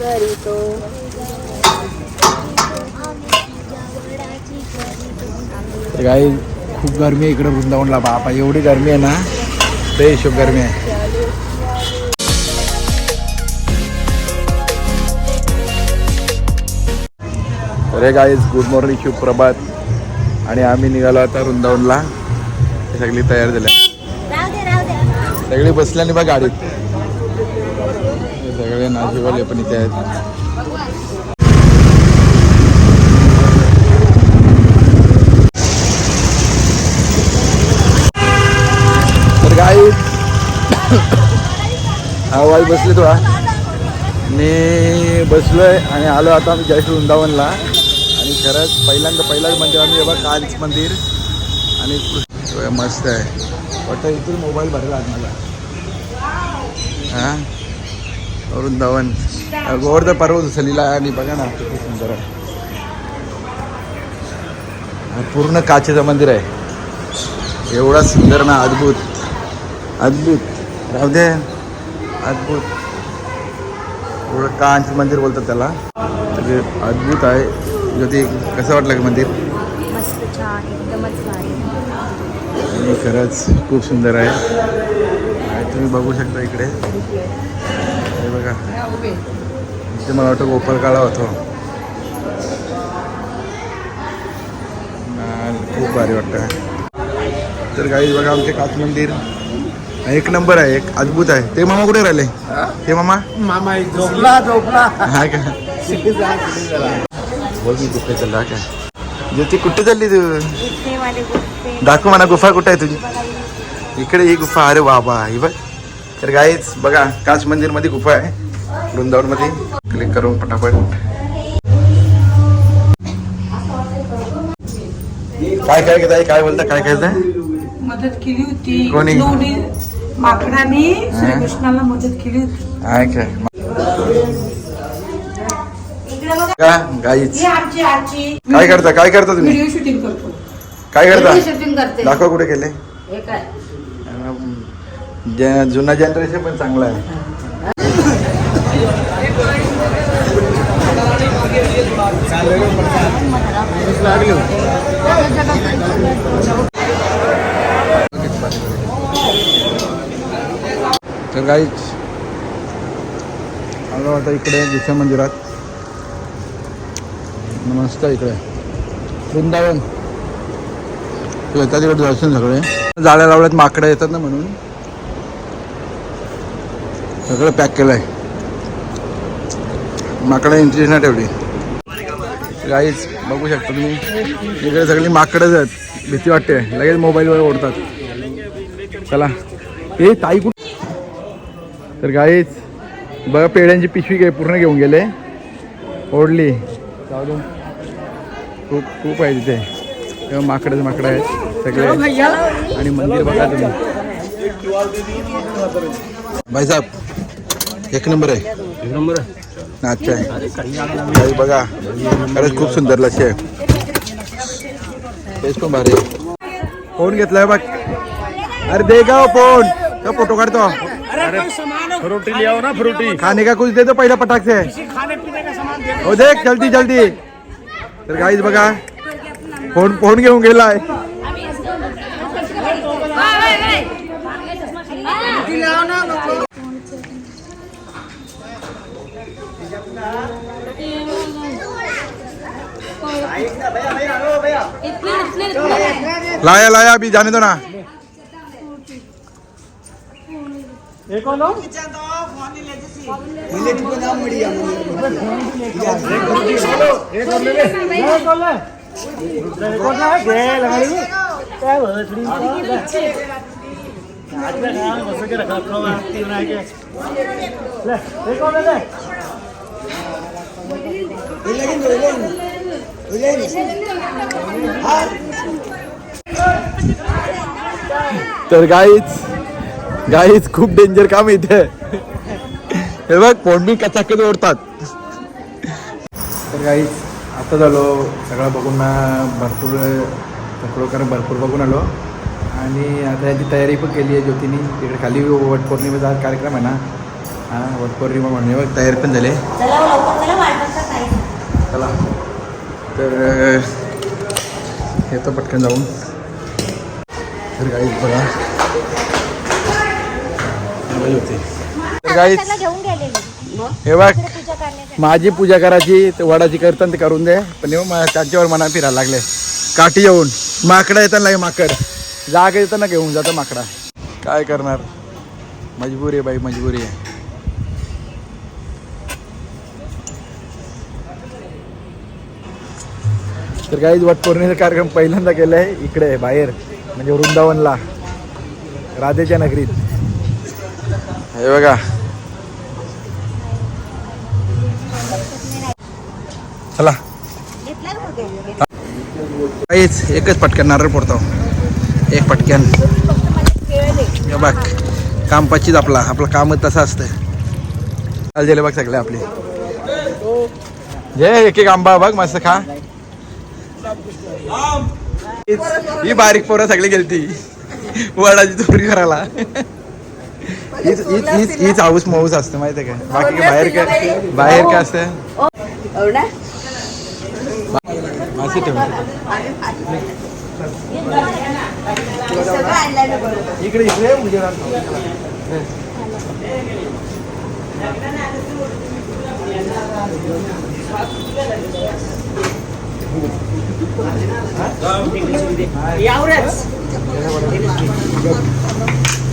करीतो. खूप गरमी आहे इकडे वृंदावनला बापा एवढी गरमी आहे ना ते हिशोब गरमी आहे. अरे गाईज गुड मॉर्निंग सुप्रभात. आणि आम्ही निघालो आता वृंदावनला. सगळी तयार झाल्या. सगळे बसले आणि बा गाडीत. सगळे नाशिकवाले पण इथे आहेत. तर गाई हवाई बसले थोडा मी बसलोय आणि आलो आता आम्ही जयश्री वृंदावनला. आणि खरंच पहिल्यांदा पहिलाच मंदिर आम्ही बघा कांच मंदिर. आणि मस्त आहे. वाटतं इथून मोबाईल भरला आज मला हां? वृंदावन. गोवर्धन पर्वत सलीला आहे आणि बघा ना किती सुंदर आहे. पूर्ण काचेचं मंदिर आहे. एवढा सुंदर ना अद्भुत. अद्भुत. राहू दे. अद्भुत. एवढं कांच मंदिर बोलतात त्याला. तर ते अद्भुत आहे. ज्योती कसं वाटलं का मंदिर? आणि खरंच खूप सुंदर आहे. तुम्ही बघू शकता इकडे. हे बघा. इथे मला वाटतं गोपाळ काळा होतो. खूप भारी वाटतं तर काही बघा आमचे काच मंदिर. एक नंबर आहे एक अद्भुत आहे. ते मामा कुठे राहिले? ते मामा? मामा झोपला. झोपला हा का? बोल मी कुठे चालला काय ज्योती कुठे चालली तू? दाखव म्हणा गुफा कुठे आहे तुझी? इकडे ही गुफा. अरे बाबा ही बघ. तर गाईच बघा काच मंदिरमध्ये गुफा आहे. वृंदावनमध्ये क्लिक करून पटापट. काय काय घेताय? काय बोलता? काय काय मदत केली होती. कोणी? माकडाने श्रीकृष्णाला मदत केली होती. काय? काय करता? काय करता तुम्ही? व्हिडिओ शूटिंग करतो. काय करता? शूटिंग करते. दाखवा कुठे केले काय? जे- जुना जनरेशन पण चांगला आहे. तर काहीच आलो आता इकडे दुसऱ्या मंदिरात. मस्त इकडे. वृंदावन. येतात इकडे दर्शन सगळे जाळ्या लावल्यात माकडं येतात ना म्हणून. सगळं पॅक केलं आहे. माकडं एंट्री नाही ठेवली. गाईच बघू शकता तुम्ही. इकडे सगळी माकडंच आहेत. भीती वाटते. लगेच मोबाईलवर ओढतात. चला. ते ताई कुठं तर गाईच बघा पेड्यांची पिशवी काही पूर्ण घेऊन गेले. ओढली. चालून खूप खूप आहे तिथे. तेव्हा माकडंच माकडं आहेत. सगळे आणि मंदिर बघा तुम्ही. भाई साहेब एक नंबर आहे एक नंबर अच्छा आहे काही बघा खरंच खूप सुंदर लशी आहे तेच पण भारी. फ़ोन घेतलाय बघ। अरे दे का फ़ोन? का फ़ोटो काढतो? फ्रूटी ले आओ ना फ्रूटी। खाने का कुछ दे दो पहिला पटाक से। खाने पीने का सामान दे हो देख जल्दी जल्दी। तर गाईज बघा फ़ोन फ़ोन घेऊन गेलाय। लाया लाया अभी जाने दो ना एक और लो एक तर गाईच गाईच खूप डेंजर काम इथे. हे बघ बी कचाकच ओढतात. तर गाईच आता झालो सगळं बघून भरपूर कारण भरपूर बघून आलो. आणि आता याची तयारी पण केली आहे ज्योतीने. तिकडे खाली वट पौर्णिमेचा आज कार्यक्रम आहे ना. हा वटपौर्णिमा म्हणून बघ तयार पण झाले चला लवकर चला तर येतो पटकन जाऊन. तर गाईच बघा. तर गाईच हे बघ माझी पूजा करायची ते वडाची करताना ते करून दे. पण त्यांच्यावर मना फिरायला लागले. काठी येऊन. माकडा येताना लागे माकड. जाग येताना घेऊन जातं माकडा. काय करणार? मजबुरी आहे बाई मजबुरी आहे. तर काही वटपौर्णिमेचा कार्यक्रम पहिल्यांदा केलाय. इकडे बाहेर. म्हणजे वृंदावनला. राधेच्या नगरीत. हे बघा. चला? काहीच एकच पटकन नारळ फोडतो. एक पटक्यान. बघ कामपाचीच आपला आपलं कामच तसं असतं चाललेले बघ सगळे आपले. जे एक एक आंबा बघ मस्त खा. ही बारीक पोरं सगळी गेलती. वडाची चोरी करायला. हीच हीच हीच हीच हाऊस माऊस असतं माहिती आहे का? बाकी बाहेर काय बाहेर काय असतं मासे ठेवते इकडे इकडे उजेडात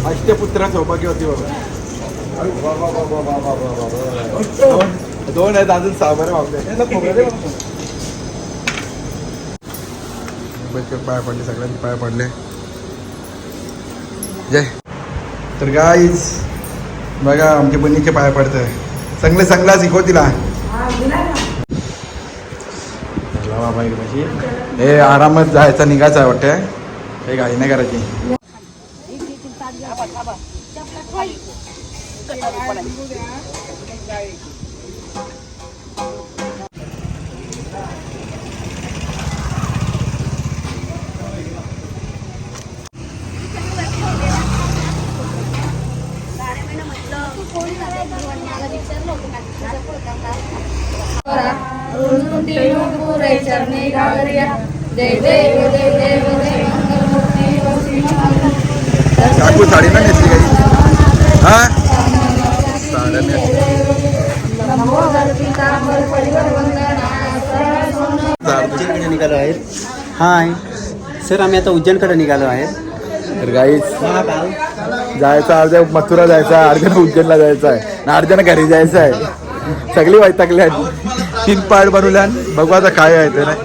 अष्टपुत्र सौभाग्यवती बाबा. दोन आहेत अजून सहा बरं बापरे पाय पडले सगळ्यांचे पाय पडले. जय. तर गाईज बघा आमच्या बहिणीचे पाय पडतं चांगले चांगला शिकव तिला. हे आरामात जायचा निघायचं आहे हे गाई नाही करायची. काकू साडी ना नेसली काही? हा? साड्या नेसली. निघालो आहे. हाय सर आम्ही आता उज्जैनकडे निघालो आहे तर गाईच जायचं अर्ध्या मथुरा जायचं आहे. अर्ध्यानं उज्जैनला जायचं आहे. आणि अर्ध्यानं घरी जायचं आहे. सगळी वैतागल्या तीन पार्ट बनवल्या बघू आता काय आहे ते नाही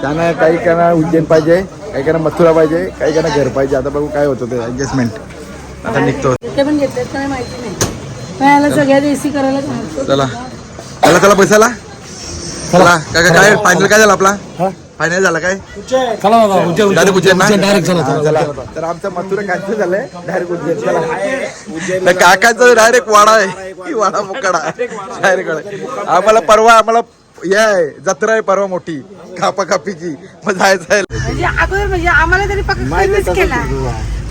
त्यांना काही काना उज्जैन पाहिजे काही काना मथुरा पाहिजे काही काना घर पाहिजे. आता बघू काय होतं ते ऍडजस्टमेंट आता निघतो. ते पण घेतलेत का नाही माहिती नाही. पण याला सगळ्यात एसी करायला सांगतो. चला. चला चला बसायला चला. काय काय- काय फायनल काय झालं आपला? फायनल झाला काय? डायरेक्ट उज्जैन ना? हा, चला तर आमचं मथुरा कॅन्सल झालंय. डायरेक्ट उज्जैन. चला. काकाचं डायरेक्ट वाडा आहे. की वाडा मोकडा डायरेक्ट आम्हाला परवा आम्हाला हे आहे. जत्रा आहे परवा मोठी. कापा कापीची मग जायचं आहे. म्हणजे अगोदर म्हणजे आम्हाला तरी पक्का सर्विस केला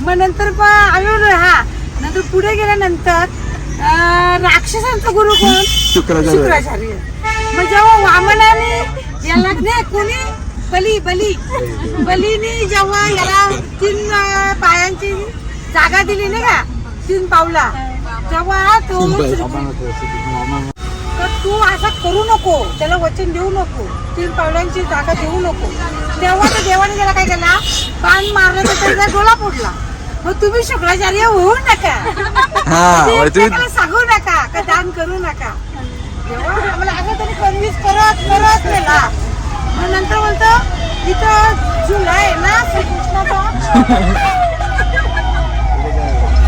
मग नंतर आम्ही हा. नंतर पुढे गेल्यानंतर राक्षसांचा गुरु कोण? शुक्राचार्य. शुक्राचार्य. मग जेव्हा वामनाने याला नाही कोणी? बली बली. बलीने जेव्हा याला तीन पायांची जागा दिली नाही का? तीन पावला. तेव्हा तो तू असं करू नको. त्याला वचन देऊ नको. तीन पावलांची जागा देऊ नको. तेव्हा तर देवाने त्याला काय केला? बाण मारलं तर त्याचा डोळा फोडला. मग तुम्ही शुक्राचार्य होऊ नका. म्हणजे सांगू नका का दान करू नका. आम्हाला तरी कन्व्हिन्स करत करत नंतर बोलतो इथं झुला आहे ना श्रीकृष्णाचा.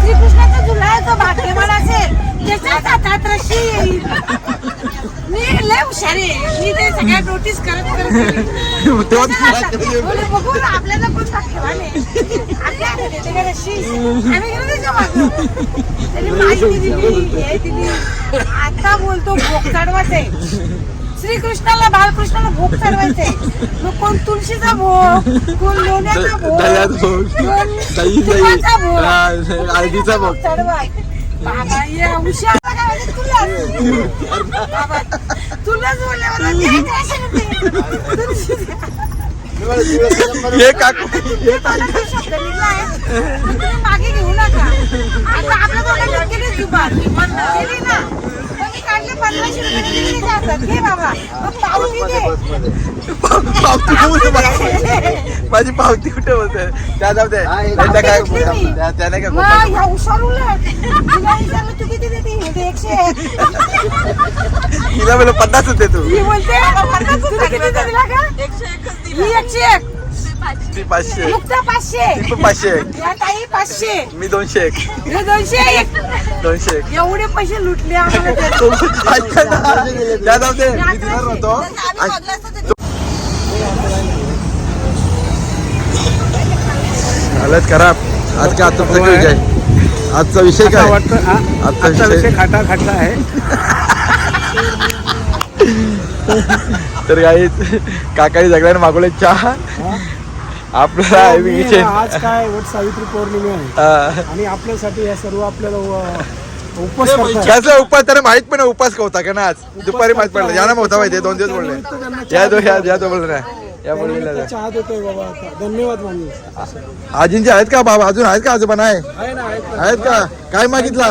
श्रीकृष्णाचा झुला आहे तो भाग्यवान असेल. त्याच्याच हातात रशी. येईल मी लय हुशार आहे. मी ते सगळ्या नोटीस करत करत गेले. बघू ना, आपल्याला कोण भाग्यवान आहे आपल्या हातात येते का रशी? आम्ही गेलो त्याच्या मागं. त्याने माहिती दिली हे दिली. आता बोलतो भोग चढवायचंय श्रीकृष्णाला बालकृष्णाला भोग चढवायचंय मग कोण तुळशीचा भोग कोण लोण्याचा भोग दह्याचा भोग. कोण दही, दही. तुपाचा भोग हा, हळदीचा भोग. चढवाय बाबा ये हुशार काय म्हणजे बाबा तुलाच? हे काकू हे शब्द. तुम्ही मागे घेऊ नका आता आपल्या दोघांना गेली जुबान गेली ना पण मी काढले पंधराशे रुपये दिले का हातात? घे बाबा. मग पावती दे. पावती कुठे माझी- माझी पावती कुठे होते त्या जाऊ दे त्या काय त्या- त्या नाही का मग ह्या हुशार उलट. तिला विचारलं तू किती देते? हे दे एकशे. एक. तिला मला पन्नास होते तू. ही बोलते तुला किती दिला. का ही एकशे एक. ती पाचशे. मुक्त पाचशे. ती पण पाचशे. या ताई पाचशे. मी दोनशे एक. हे दोनशे एक. दोनशे एक. एवढे पैसे लुटले आम्हाला. ते. ऐका ना, त्या जाऊ दे. मी दिणार नव्हतो हालत खराब. आज काय आता तुमचा विषय आजचा विषय काय? वाटतं हा? आजचा आजचा विषय विषय खाटा खाटा आहे. तर काही काकाही सगळ्यांना मागवले चहा. विषय ना आज काय वट सावित्री पौर्णिमा आहे. हा. आणि आपल्यासाठी हे सर्व आपल्याला करतात. कसला उपास त्याला माहीत पण उपास होता का ना आज. दुपारी माहीत पडलं. यांना होता माहिती दोन दिवस बोलले. या दो या या दो बोलले ना. या त्यानिमित्त चहा देतोय बाबा धन्यवाद आजींचे आहेत का बाबा? अजून आहेत का आजोबा नाही आहे आहेत का? काय मागितला?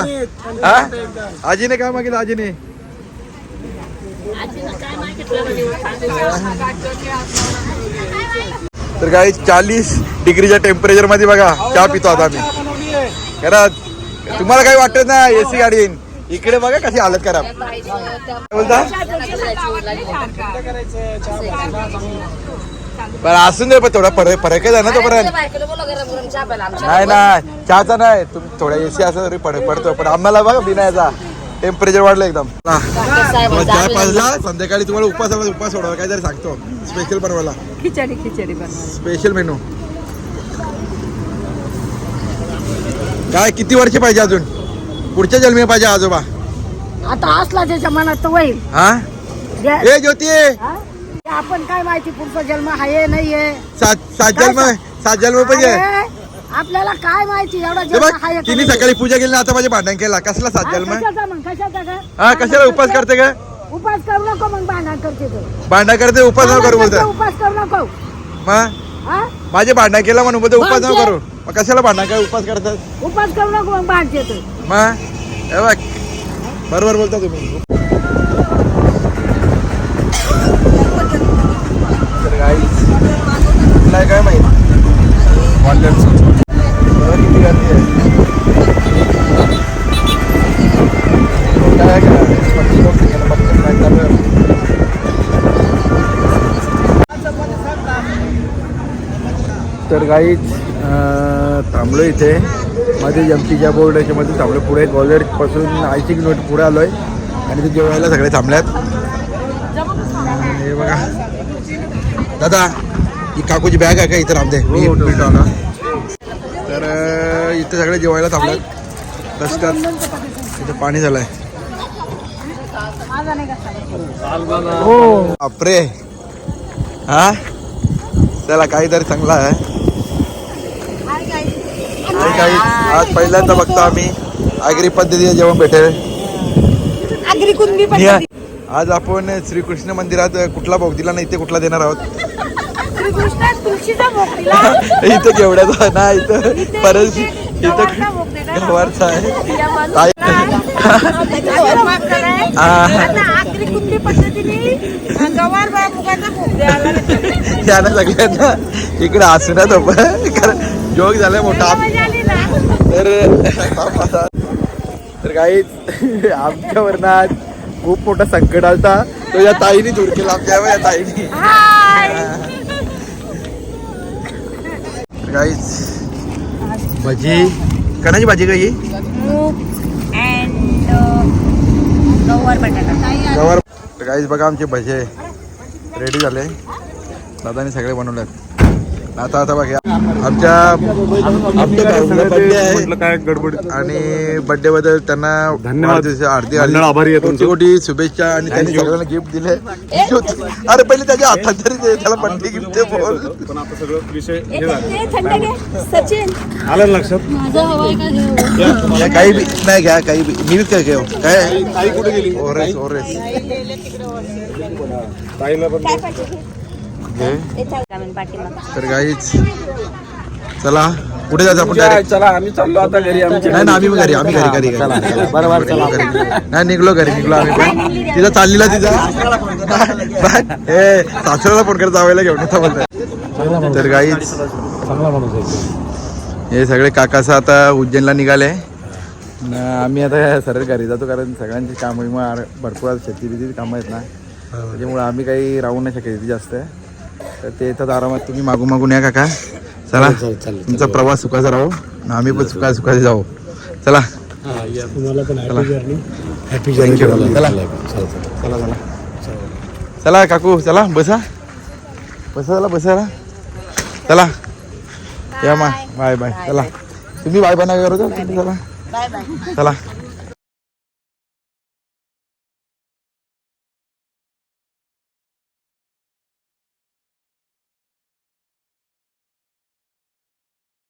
हा? आजीने काय मागितलं? आजीने? तर काही चाळीस डिग्रीच्या टेम्परेचरमध्ये बघा चहा पितो आता आम्ही. खरंच. तुम्हाला काही वाटत ना एसी गाडीन इकडे बघा कशी हालत खराब. बोलता? पण असून दे पण थोडा फरक फरकच आहे ना तोपर्यंत. नाही नाही चहाचा नाही. तुम्ही थोडा एसी असं तरी पड पडतो पण आम्हाला बघा बिनायचा टेम्परेचर वाढलं एकदम. संध्याकाळी तुम्हाला उपास उपास सोडावा काहीतरी सांगतो. स्पेशल बनवायला. खिचडी खिचडी बनवा. स्पेशल मेनू काय किती वर्ष पाहिजे अजून? पुढच्या जन्मी पाहिजे आजोबा. आता असला त्याच्या मनात तर होईल. हा? ए ज्योती! हा? ते आपण काय माहिती पुढचा जन्म आहे नाहीये सात सात जन्म सात जन्म पाहिजे. अरे, आपल्याला काय माहिती? एवढा तिने नाही? सकाळी पूजा केली ना आता माझे भांडण केला. कसला सात हा, जन्म कशाचा मग? कशाचा का? हा कशाला उपास करते. का? उपास करू नको मग भांडण करते तो. भांडण करते उपास नको करू बोलते. उपास करू नको. मग हा? माझे भांडण केला म्हणून बोलते उपास नको भांडण. करू. मग कशाला भांडण काय उपास करतात? उपास करू नको मग भांडते तो. मग हे बघ. बरोबर बोलता तुम्ही. तर guys, तुला काय माहीत? तर गाईच थांबलो इथे. मध्ये जमतीच्या बोर्ड याच्यामध्ये थांबलो. पुढे पासून आयसिंग नोट पुढे आलोय. आणि ते जेवायला सगळे थांबल्यात. हे बघा. दादा ही काकूची बॅग आहे का? इथं मी मिनिट आला तर इथे सगळे जेवायला थांबल्यात. रस्त्यात इथं पाणी झालंय. हो. बापरे. हा? त्याला काहीतरी चांगला आहे. काही आज पहिल्यांदा बघतो आम्ही. आगरी पद्धतीने जेवण भेटेल. आज आपण श्रीकृष्ण मंदिरात कुठला भोग दिला नाही इथे कुठला देणार आहोत? इथं केवढ्याचा? ना इथं परत इथे. गवारचा आहे. स्वयंपाक कराय. हा. आता आगरी कुणबी पद्धतीने गवार बा मुगाचा भोग द्यायला लागला. यांना सगळ्यांना इकडे हसण्यात होतं कारण जोक झालाय मोठा. तर तर काही आमच्या वर्णात खूप मोठा संकट आलता. तो या ताईने दूर केला. आमच्या या ताईने. काहीच भजी. कणाची भाजी काही गवार काहीच बघा आमचे भजे. रेडी झाले. दादाने सगळे बनवलेत. आता आता बघा आमच्या आमच्या भाऊचा बर्थडे आहे. म्हटलं काय गडबड. आणि बर्थडे बद्दल त्यांना धन्यवाद. मंडळ आभारी आहे कोटी शुभेच्छा आणि त्यांनी सगळ्यांना गिफ्ट दिले. अरे पहिले त्याच्या हातात तरी दे, त्याला बर्थडे गिफ्ट दे बोल. पण आता सगळं विषय ए, ते सचिन. आलं ना लक्षात? माझं हवाय का घेऊ काय काही बी नाही घ्या काही बी मी काय? घेऊ काय कुठे गेली? ओरेस ओरेस. ताईला पण ए, तर गाईच चला. कुठे जायचं आपण direct? चला आम्ही चाललो आता घरी आमच्या नाही ना आम्ही घरी आम्ही घरी घरी घरी बरोबर चला नाही निघलो घरी निघलो आम्ही पण. तिचा चाललेला तिचा हे सासऱ्याला फोन करत जावायला घेऊन येतो बोलतोय तर गाईच चांगला माणूस आहे हे सगळे काकाचं आता उज्जैनला निघाले. न आम्ही आता सरळ घरी जातो कारण सगळ्यांची कामं आर- भरपूर आज शेती बिती कामं आहेत ना. त्याच्यामुळे आम्ही काही राहू नाही शकत इथे जास्त. तर ते येतात आरामात तुम्ही मागून मागून या काका. चला. तुमचा प्रवास सुखाचा राहो आणि आम्ही पण सुखा सुखाचे जाऊ. चला. तुम्हाला पण हॅपी जर्नी हॅपी थँक्यू चला. चला चला. चला काकू चला. बसा बसा चला बसायला चला. या मा बाय बाय. चला. तुम्ही बाय बाय नाही करत तुम्ही चला. बाय बाय चला.